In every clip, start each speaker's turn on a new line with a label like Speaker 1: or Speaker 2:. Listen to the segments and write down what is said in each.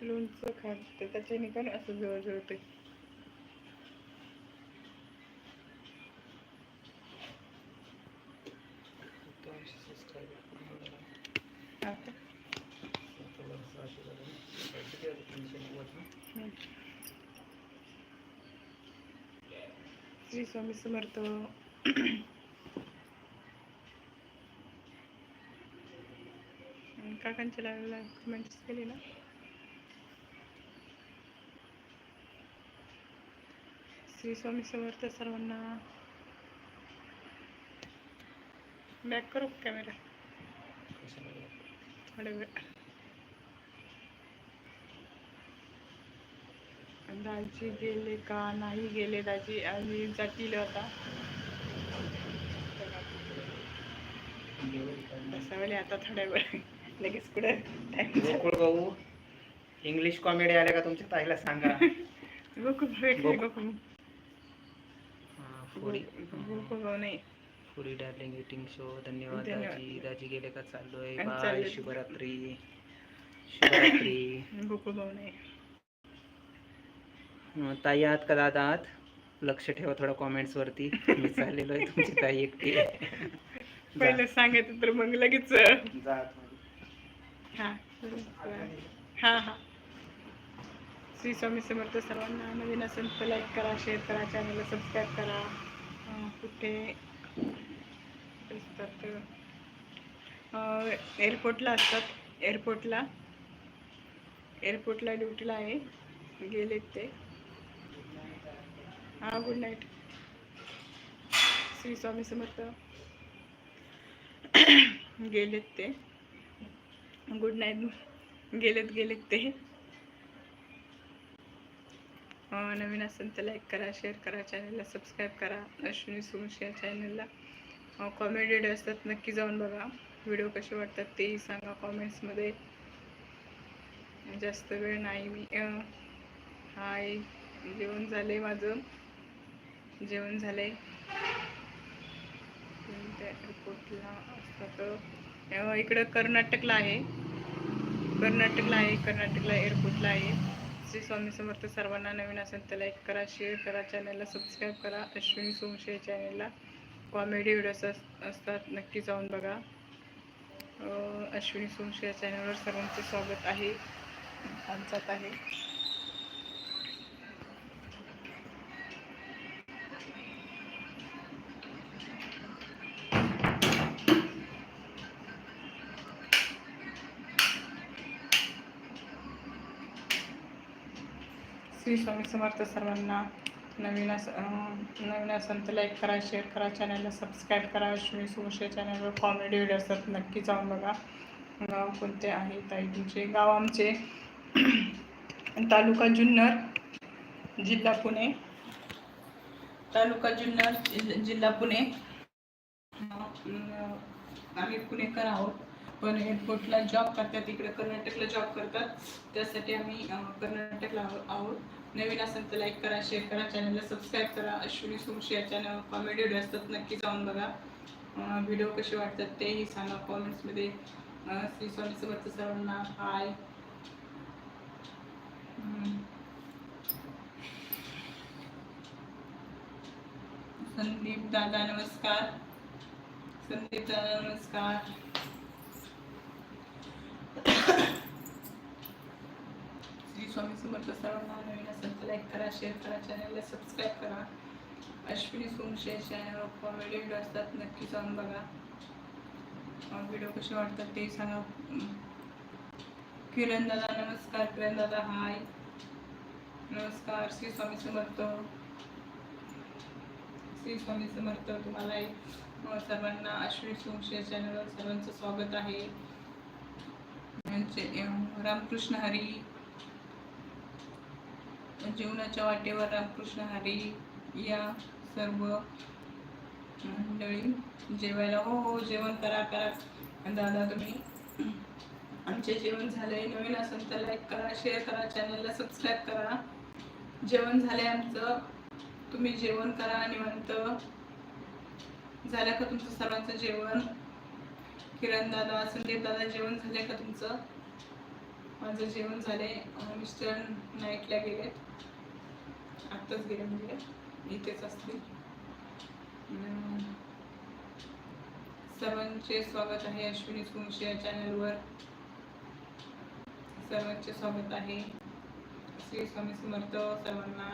Speaker 1: लोणचं खात होते त्याच्याने पण असं
Speaker 2: जवळजवळ
Speaker 1: ते श्री स्वामी समर्थ. काकांच्या लाईव्हला म्हणजेच केली ना श्री स्वामी समर्थ सर्वांना. बॅक करू कॅमेरा
Speaker 2: कशाला बरं?
Speaker 1: थोडा वेळ. दाजी गेले का? नाही गेले दाजी. आम्ही जातील आता. तसा वेळ आता थोड्या वेळ. लगेच कुठं
Speaker 2: गोकुळ भाऊ इंग्लिश कॉमेडी आल्या का तुमच्या ताईला सांगा.
Speaker 1: गोकुळ गोकुळ. नाही
Speaker 2: फुडी डार्लिंग इटिंग शो धन्यवाद. दाजी. दाजी गेले का चाललोय? बाय. शुभरात्री. शुभरात्री. ताई आहात का दादा आहात? लक्ष ठेवा थोडं कॉमेंट्स वरती. मी चाललेलो आहे तुमची ताई एकटी
Speaker 1: पहिलं सांगायचं तर मग लगेच. हा हा हा. श्री स्वामी समर्थ सर्वांना नवीन असेल तर लाईक करा शेअर करा चॅनलला सबस्क्राईब करा. कुठे असतात एअरपोर्टला असतात. एअरपोर्टला एअरपोर्टला ड्युटीला आहे. गेलेत ते. हां गुड नाईट श्री स्वामी समर्थ. गेलेत ते. गुड नाईट गेलेत गेलेत ते. नवीन असेल तर लाईक करा शेअर करा चॅनलला सबस्क्राईब करा. अश्विनी सुमश या चॅनलला कॉमेडी व्हिडिओ असतात नक्की जाऊन बघा. व्हिडिओ कसे वाटतात तेही सांगा कॉमेंट्समध्ये जास्त वेळ नाही मी. हाय. जेवण झाले माझं. जेवण झाले त्या एअरपोर्टला असतात? इकडं कर्नाटकला आहे. कर्नाटकला आहे कर्नाटकला एअरपोर्टला आहे. श्री स्वामी समर्थ सर्वांना नवीन असेल तर लाईक करा शेअर करा चॅनलला सबस्क्राईब करा. अश्विनी सोमशे चॅनलला कॉमेडी व्हिडिओज असतात. नक्की जाऊन बघा. अश्विनी सोमशे या चॅनलवर सर्वांचे स्वागत आहे. आमच्यात आहे. श्री स्वामी समर्थ सर्वांना नवीन असं नवीन असेल तर लाईक करा शेअर करा चॅनलला सबस्क्राईब करा. अश्विनी सुमशे चॅनलवर कॉमेडी व्हिडिओ असतात नक्की जाऊन बघा. गाव कोणते आहे? ताई तुमचे गाव आमचे तालुका जुन्नर जिल्हा पुणे. तालुका जुन्नर जिल्हा- जिल्हा पुणे. आम्ही पुणेकर आहोत. पण एअरपोर्टला जॉब करतात. इकडे कर्नाटकला जॉब करतात. त्यासाठी आम्ही कर्नाटकला आहोत आहोत. नवीन असेल तर लाईक करा शेअर करा चॅनलला सबस्क्राईब करा. अश्विनी सुमशी या चॅनल कॉमेडी व्हिडिओ असतात नक्की जाऊन बघा. व्हिडिओ कसे वाटतात तेही सांगा कॉमेंट्समध्ये श्री स्वामी समर्थ सर्वांना हाय संदीप दादा नमस्कार. संदीप दादा नमस्कार. श्री स्वामी समर्थ सर्वांना नवीन असेल तर लाईक करा शेअर करा चॅनलला सबस्क्राईब करा. अश्विनी सोमशे चॅनलवर कॉमेडी व्हिडिओ असतात नक्की जाऊन बघा. व्हिडिओ कसे वाटतात ते सांगा. किरण दादा नमस्कार. किरण दादा हाय नमस्कार. श्री स्वामी समर्थ. श्री स्वामी समर्थ तुम्हाला सर्वांना अश्विनी सोमशे चॅनलवर सर्वांचं स्वागत आहे. म्हणजे, रामकृष्ण हरी. जीवनाच्या वाटेवर रामकृष्ण हरी या सर्व मंडळी जेवायला. हो हो जेवण करा करा. दादा तुम्ही. आमचे जेवण झालंय नवीन असेल तर लाईक करा शेअर करा चॅनलला सबस्क्राईब करा. जेवण झालंय आमचं. तुम्ही जेवण करा निवंत. झालं का तुमचं सर्वांचं जेवण? किरण दादा संदीप दादा जेवण झालंय का तुमचं? माझं जेवण झाले मिस्टर नाईटला गेलेत. आत्ताच गेले म्हणजे इथेच असतील. सर्वांचे स्वागत आहे अश्विनी सोमशी या चॅनलवर. सर्वांचे स्वागत आहे श्री स्वामी समर्थ सर्वांना.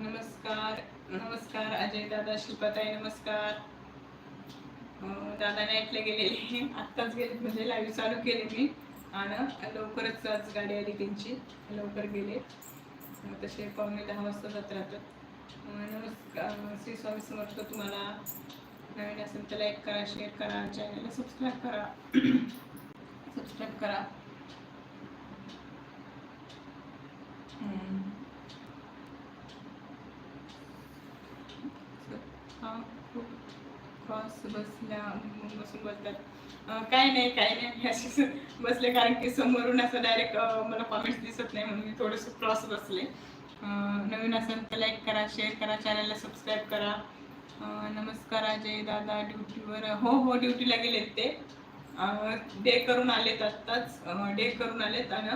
Speaker 1: नमस्कार नमस्कार अजय दादा शिल्पाताई नमस्कार. दादा नाईटला गेलेले आत्ताच गेले म्हणजे लाईव्ह चालू केले मी. आणि लवकरच आज गाडी आली त्यांची. लवकर गेले. मग तसे पावणे दहा वाजता जात राहतात नमस्कार श्री स्वामी समर्थ तुम्हाला नवीन असेल तर लाईक करा शेअर करा चॅनलला सबस्क्राईब करा. सबस्क्राईब करा. हम्म. हा. बस क्रॉस बसल्या बसून बसल्या काय नाही काय नाही मी अशीच बसले कारण की समोरून असं डायरेक्ट मला कॉमेंट्स दिसत नाही म्हणून मी थोडंसं क्रॉस बसले. नवीन असेल तर लाईक करा शेअर करा चॅनलला सबस्क्राईब करा. नमस्कार अजय दादा ड्युटीवर हो हो ड्युटीला गेलेत ते. डे करून आलेत आत्ताच डे करून आलेत आणि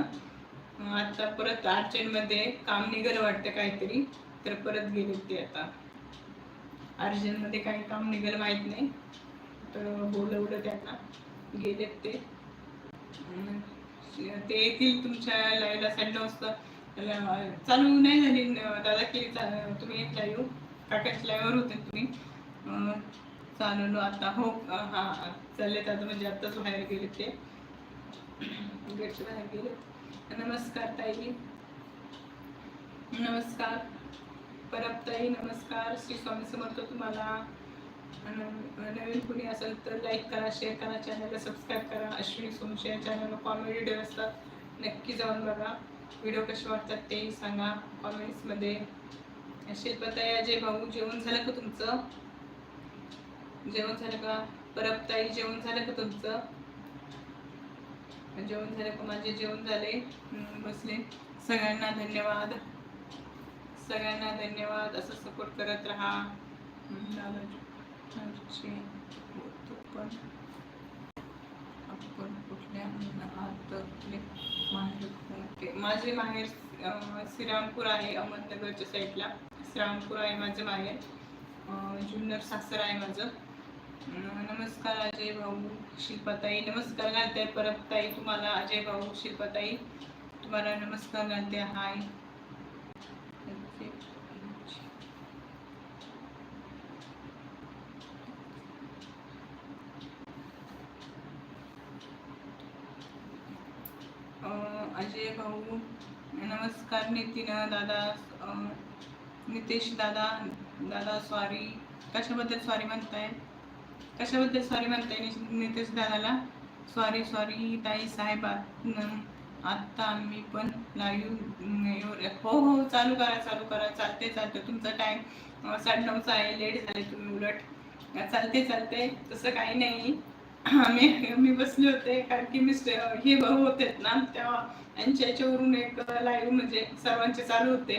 Speaker 1: आत्ता परत अर्जंटमध्ये काम निघालं वाटतं काहीतरी तर परत गेलेत ते आता. अर्जंटमध्ये काही काम निघालं माहीत नाही. तर बोलवलं त्यांना. गेलेत ते. ते येतील तुमच्या लाईव्हला. साडे वाजता चालू नाही झाली. दादा केली तुम्ही तुम्ही लाईव्ह. काकाच्या लाईव्हवर होते तुम्ही. चालवलो आता. हो हां हा. हा. चाललेत आता म्हणजे आत्ताच बाहेर गेले ते. गेटच्या बाहेर गेले. नमस्कार ताई. नमस्कार. परबताई नमस्कार. श्री स्वामी समर्थ तुम्हाला. नवीन कुणी असेल तर लाईक करा शेअर करा चॅनलला सबस्क्राईब करा. अश्विनी सोमशे या चॅनलला कॉमेडी डे असतात. नक्की जाऊन बघा. व्हिडिओ कसे वाटतात तेही सांगा कॉमेंट्समध्ये शिल्पताई अजय भाऊ जेवण झालं का तुमचं? जेवण झालं का? परबताई जेवण झालं का तुमचं? जेवण झालं का? माझे जेवण झाले. बसले. सगळ्यांना धन्यवाद. सगळ्यांना धन्यवाद. असं सपोर्ट करत राहा. आपण कुठल्या? माझे माहेर श्रीरामपूर आहे अहमदनगरच्या साईडला श्रीरामपूर आहे माझं माहेर. जुन्नर सासर आहे माझं. नमस्कार अजय भाऊ शिल्पाताई नमस्कार घालते परत ताई तुम्हाला. अजय भाऊ शिल्पाताई तुम्हाला नमस्कार घालते. हाय अजय भाऊ नमस्कार नितीन दादा नितेश दादा दादा सॉरी कशाबद्दल सॉरी म्हणताय? कशाबद्दल सॉरी म्हणताय नितेश दादाला? सॉरी सॉरी ताई साहेब आत्ता आम्ही पण लाईव्ह हो हो चालू करा चालू करा. चालते चालते तुमचा टाइम साडेनऊचा आहे. लेट झाले तुम्ही उलट. चालते चालते तसं काही नाही. आम्ही मी बसले होते कारण की मिस्टर हे भाऊ होते ना तेव्हा यांच्या याच्यावरून एक लाईव्ह म्हणजे सर्वांचे चालू होते.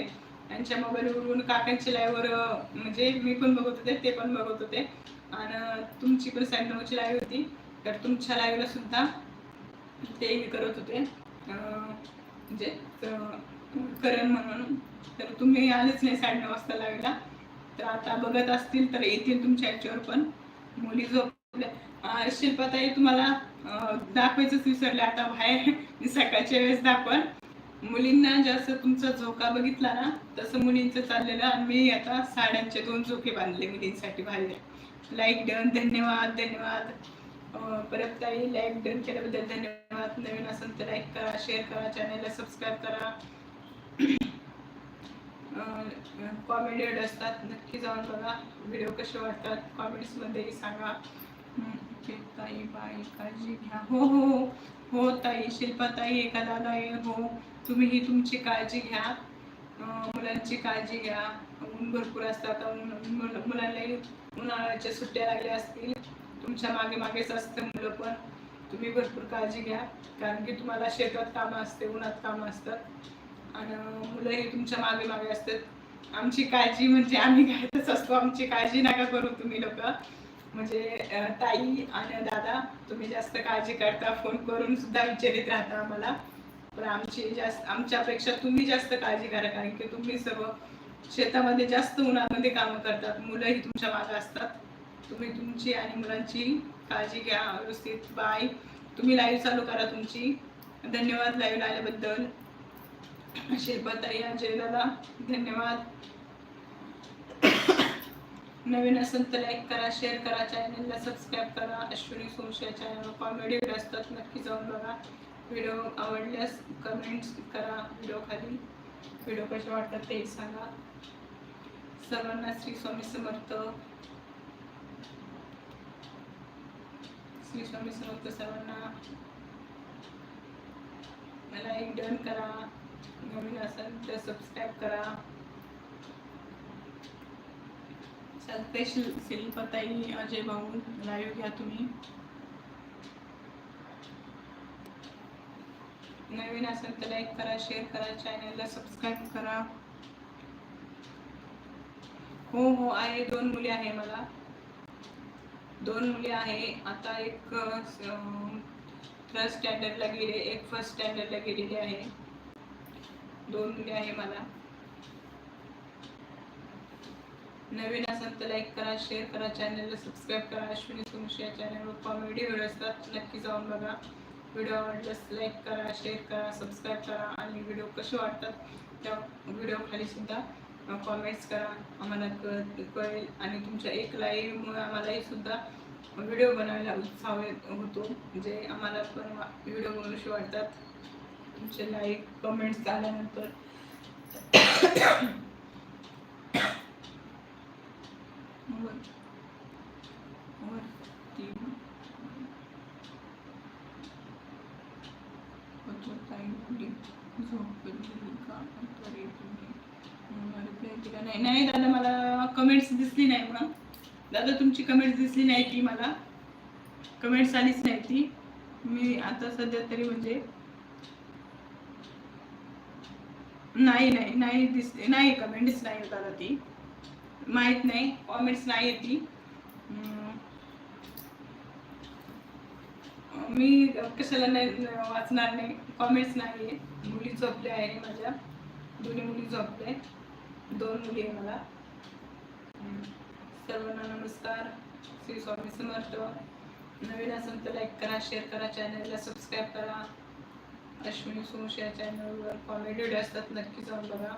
Speaker 1: यांच्या मोबाईलवरून काकांच्या लाईव्हवर म्हणजे मी पण बघत होते ते पण बघत होते. आणि तुमची पण साडेनऊची लाईव्ह होती. तर तुमच्या लाईव्हला सुद्धा ते हे करत होते. म्हणजे करण म्हणून. तर तुम्ही आलेच नाही साडेनऊ वाजता लाईव्हला तर आता बघत असतील तर येतील तुमच्या याच्यावर पण. मुली झोप शिल्पाताई तुम्हाला दाखवायचंच विसरले आता बाहेर मी सकाळच्या वेळेस दाखवण मुलींना जास्त तुमचा झोका बघितला ना तसं मुलींचं चाललेलं आणि मी आता साड्यांचे दोन झोके बांधले मुलींसाठी बाहेर. लाईक डन धन्यवाद धन्यवाद. परत ताई लाईक डन केल्याबद्दल धन्यवाद. नवीन असेल तर लाईक करा शेअर करा चॅनलला सबस्क्राईब करा. कॉमेडी असतात नक्की जाऊन बघा. व्हिडिओ कसे वाटतात कॉमेंट्समध्ये सांगा. ताई बाई काळजी घ्या. हो हो हो. हो ताई शिल्पाताई एका दादा हो. तुम्ही ही तुमची काळजी घ्या. मुलांची काळजी घ्या. ऊन भरपूर असतात. ऊन मुलांनाही उन्हाळ्याच्या सुट्ट्या लागल्या असतील. तुमच्या मागे मागेच असतं मुलं पण. तुम्ही भरपूर काळजी घ्या. कारण की तुम्हाला शेतात कामं असते उन्हात कामं असतात. आणि मुलंही तुमच्या मागे मागे असतात. आमची काळजी म्हणजे आम्ही घ्यायचंच असतो. आमची काळजी नका करू तुम्ही लोक. म्हणजे ताई आणि दादा तुम्ही जास्त काळजी करता. फोन करून सुद्धा विचारित राहता आम्हाला. पण आमची जास्त आमच्यापेक्षा तुम्ही जास्त काळजी करा कारण की तुम्ही सर्व शेतामध्ये जास्त उन्हामध्ये कामं करतात. मुलंही तुमच्या मागे असतात. तुम्ही तुमची आणि मुलांची काळजी घ्या व्यवस्थित. बाय. तुम्ही लाईव्ह चालू करा तुमची. धन्यवाद लाईव्ह आल्याबद्दल शिल्पाताई अजय दादा. धन्यवाद. नवीन असेल तर लाईक करा शेअर करा चॅनलला सबस्क्राईब करा. अश्विनी सोमशा चॅनल कॉमेडी व्हिडिओ असतात नक्की जाऊन बघा. व्हिडिओ आवडल्यास कमेंट्स करा व्हिडिओ खाली. व्हिडिओ कसे वाटतात ते सांगा. सर्वांना श्री स्वामी समर्थ. श्री स्वामी समर्थ सर्वांना. मला एक डन करा. नवीन असेल तर सबस्क्राईब करा. चालते शिल शिल्पताई अजय भाऊ लाईव्ह घ्या तुम्ही. नवीन असेल तर लाईक करा शेअर करा चॅनलला सबस्क्राईब करा. हो हो आहे दोन मुली आहे मला. दोन मुली आहे. आता एक थर्ड स्टँडर्डला गेले एक फर्स्ट स्टँडर्डला गेलेली आहे. दोन मुली आहे मला. नवीन असाल तर लाईक करा शेअर करा चॅनलला सबस्क्राईब करा. अश्विनी सुमशी या चॅनलवर कॉमेडी व्हिडिओ असतात नक्की जाऊन बघा. व्हिडिओ आवडल्यास लाईक करा शेअर करा सबस्क्राईब करा आणि व्हिडिओ कसे वाटतात त्या व्हिडिओ खाली सुद्धा कॉमेंट्स करा. आम्हाला क कळेल. आणि तुमच्या एक लाईव्हमुळे आम्हालाही सुद्धा व्हिडिओ बनवायला उत्साह होतो. जे आम्हाला पण व्हिडिओ बनवूशी वाटतात. तुमचे लाईक कमेंट्स आल्यानंतर. वर वरती ताई मुली झोपली का तरी तुम्ही रिप्लाय दिला नाही नाही दादा मला कमेंट्स दिसली नाही मग दादा तुमची कमेंट्स दिसली नाही ती मला. कमेंट्स आलीच नाही ती. मी आता सध्या तरी म्हणजे नाही नाही नाही दिसते. नाही कमेंट्स नाही दादा ती. माहीत नाही कॉमेंट्स नाही येते. मी कशाला नाही वाचणार नाही कॉमेंट्स नाही आहे. मुली झोपल्या आहे माझ्या. दोन्ही मुली झोपल्या दोन मुली आहे मला. सर्वांना नमस्कार. श्री स्वामी समर्थ. नवीन असेल तर लाईक करा शेअर करा चॅनलला सबस्क्राईब करा. अश्विनी सोमश या चॅनलवर कॉमेडी असतात नक्की जाऊन बघा.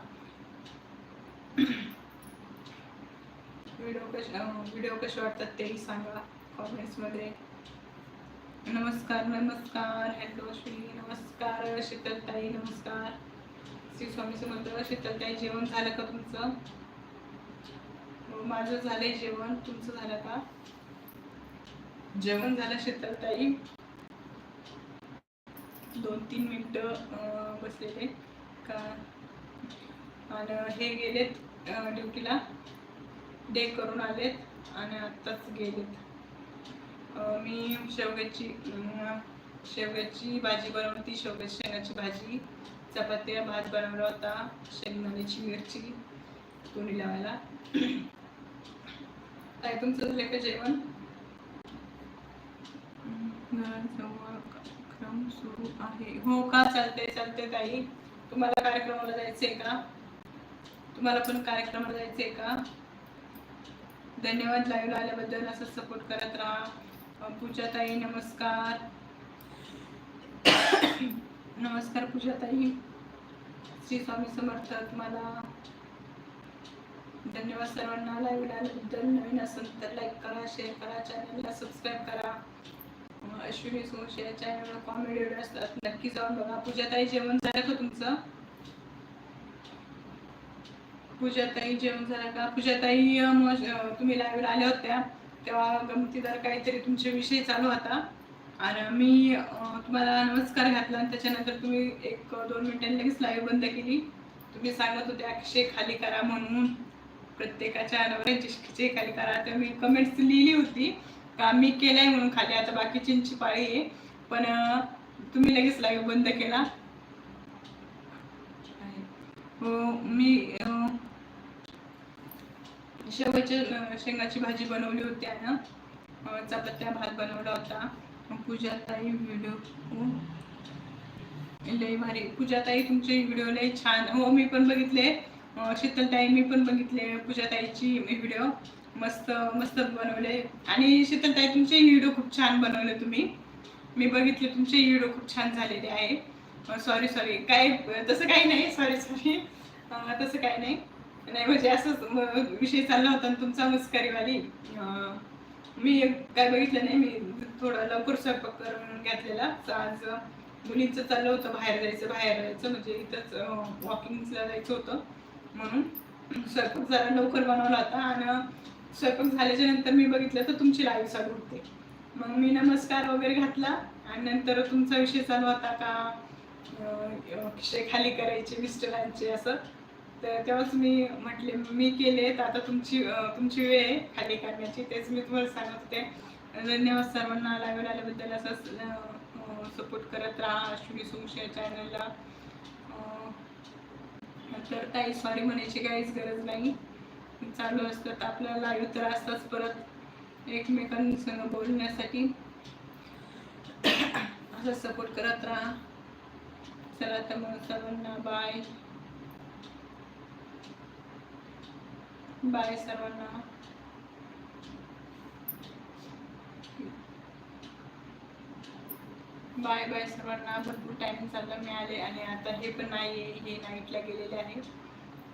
Speaker 1: व्हिडिओ कसे व्हिडिओ कसे वाटतात तेही सांगा कॉमेंट्समध्ये नमस्कार नमस्कार. हॅलो श्री नमस्कार शीतलताई. नमस्कार. श्री स्वामी समर्थ. शीतलताई जेवण झालं का तुमचं? हो, माझं झालंय जेवण. तुमचं झालं का? जेवण. झालं शीतलताई? दोन तीन मिनटं बसलेले. का आणि हे गेलेत ड्युटीला. डे करून आलेत आणि आत्ताच गेलेत. मी शेवग्याची शेवग्याची भाजी बनवली शेवग्याची शेंगाची भाजी चपात्या भात बनवला होता. शेंगदाण्याची मिरची कोणी लावायला. काय तुमचं झालं का जेवण? कार्यक्रम सुरू आहे. हो का? चालते चालते ताई. तुम्हाला कार्यक्रमाला जायचंय का? तुम्हाला पण कार्यक्रमाला जायचंय का? धन्यवाद लाईव्ह आल्याबद्दल. असं सपोर्ट करत राहा. पूजाताई नमस्कार. नमस्कार पूजाताई. श्री स्वामी समर्थ तुम्हाला धन्यवाद सर्वांना. लाईव्ह आल्याबद्दल नवीन असेल तर लाईक करा शेअर करा चॅनलला सबस्क्राईब करा. अश्विनी सोश या चॅनलवर कॉमेडी व्हिडिओ असतात. नक्की जाऊन बघा. पूजाताई जेवण झालं का तुमचं? पूजाताई जेवण झालं का? पूजाताई तुम्ही लाईव्ह आल्या होत्या. तेव्हा गमतीदार काहीतरी तुमचे विषय चालू होता. आणि मी तुम्हाला नमस्कार घातला आणि त्याच्यानंतर तुम्ही एक दोन मिनिटांनी लगेच लाईव्ह बंद केली. तुम्ही सांगत होते अक्षय खाली करा म्हणून. प्रत्येकाच्या नवऱ्याचे खिचे खाली करा. तर मी कमेंट्स लिहिली होती. का मी केलंय म्हणून खाली. आता बाकीचींची पाळी आहे. पण तुम्ही लगेच लाईव्ह बंद केला. हो मी अं, शेंगाची भाजी बनवली होती ना? चपत्या चपात्या भात बनवला होता. पूजाताई व्हिडिओ लय भारी. पूजाताई तुमचे व्हिडिओ लय छान. हो मी पण बघितले. शीतलताई मी पण बघितले पूजाताईची व्हिडिओ मस्त मस्त बनवले. आणि शीतलताई तुमचे व्हिडिओ खूप छान बनवले तुम्ही. मी बघितले तुमचे व्हिडिओ खूप छान झालेले आहे. सॉरी सॉरी काय तसं काही नाही. सॉरी सॉरी तसं काही नाही. नाही म्हणजे असंच विषय चालला होता आणि तुमचा मस्करीवाली. मी काय बघितलं नाही मी थोडं लवकर स्वयंपाक करून घेतलेला. आज मुलींचं चाललं होतं बाहेर जायचं बाहेर जायचं म्हणजे इथंच वॉकिंगला जायचं होतं म्हणून. स्वयंपाक जरा लवकर बनवला होता आणि स्वयंपाक झाल्याच्यानंतर मी बघितलं तर तुमची लाईव्ह चालू होते मग मी नमस्कार वगैरे घातला आणि नंतर तुमचा विषय चालू होता का? खिशे खाली करायचे मिस्टरांचे असं. तर तेव्हाच मी म्हटले मी केले तर आता तुमची तुमची वेळ आहे खाली करण्याची. तेच मी तुम्हाला सांगत होते. धन्यवाद सर्वांना लाईव्ह आल्याबद्दल असंच सपोर्ट करत राहा. अश्विनी सुमशे चॅनलला तर काही सॉरी म्हणायची काहीच गरज नाही. चालू असतात आपल्याला लाईव्ह तर असताच परत एकमेकांसंग बोलण्यासाठी असं सपोर्ट करत राहा. चला तर मग सर्वांना बाय बाय सर्वांना. बाय बाय सर्वांना. भरपूर टाइम चालला मिळाले आणि आता हे पण नाही आहे हे नाईटला गेलेले आहे.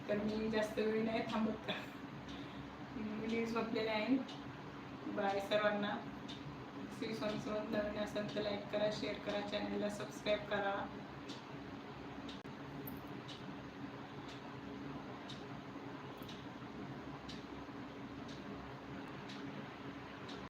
Speaker 1: तर मी जास्त वेळ नाही थांबत. मुली झोपलेले आहे बाय सर्वांना. श्री स्वामी सोन नवीन असेल तर लाईक करा शेअर करा चॅनलला सबस्क्राईब करा.